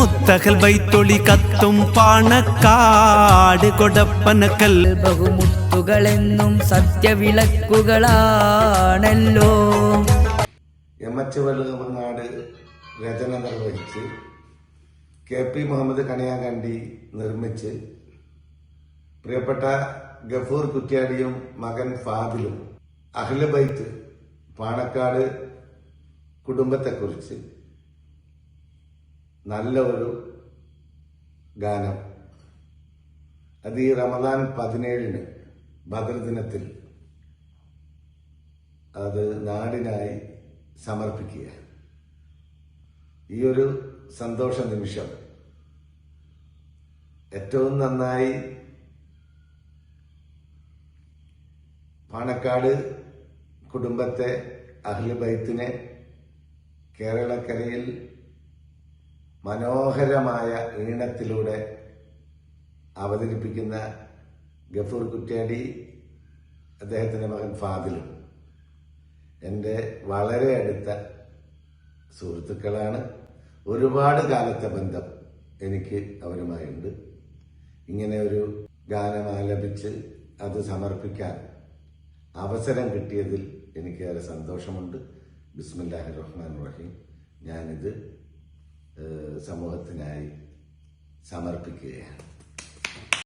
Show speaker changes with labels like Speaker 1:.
Speaker 1: മുത്തഹൽ വൈത്തൊളി കത്തും പാണക്കാട് കൊടപ്പനക്കൽ.
Speaker 2: ബഹുമുത്തുകളെന്നും സത്യവിളക്കുകളാണല്ലോ.
Speaker 3: എം എച്ച് വെള്ളുമങ്ങാട് രചന നിർവഹിച്ച് കെ പി മുഹമ്മദ് കണിയാങ്കണ്ടി നിർമ്മിച്ച് പ്രിയപ്പെട്ട ഗഫൂർ കുറ്റ്യാടിയും മകൻ ഫാദിലും അഹ്ല ബൈത്ത് പാണക്കാട് കുടുംബത്തെക്കുറിച്ച് നല്ല ഒരു ഗാനം. അത് ഈ റമദാൻ പതിനേഴിന് ഭദ്രദിനത്തിൽ ദിനത്തിൽ അത് നാടിനായി സമർപ്പിക്കുക ഈ ഒരു സന്തോഷ നിമിഷം ഏറ്റവും നന്നായി പാണക്കാട് കുടുംബത്തെ അഹ്ലുബൈത്തിനെ കേരളക്കരയിൽ മനോഹരമായ ഈണത്തിലൂടെ അവതരിപ്പിക്കുന്ന ഗഫൂർ കുറ്റ്യാടി അദ്ദേഹത്തിന്റെ മകൻ ഫാദിലും എന്റെ വളരെ അടുത്ത സുഹൃത്തുക്കളാണ്. ഒരുപാട് കാലത്തെ ബന്ധം എനിക്ക് അവരുമായുണ്ട്. ഇങ്ങനെ ഒരു ഗാനം ആലപിച്ച് അത് സമർപ്പിക്കാൻ അവസരം കിട്ടിയതിൽ എനിക്കേറെ സന്തോഷമുണ്ട്. ബിസ്മില്ലാഹി റഹ്മാൻ റഹീം. ഞാനിത് സമൂഹത്തിനായി സമർപ്പിക്കുകയാണ്.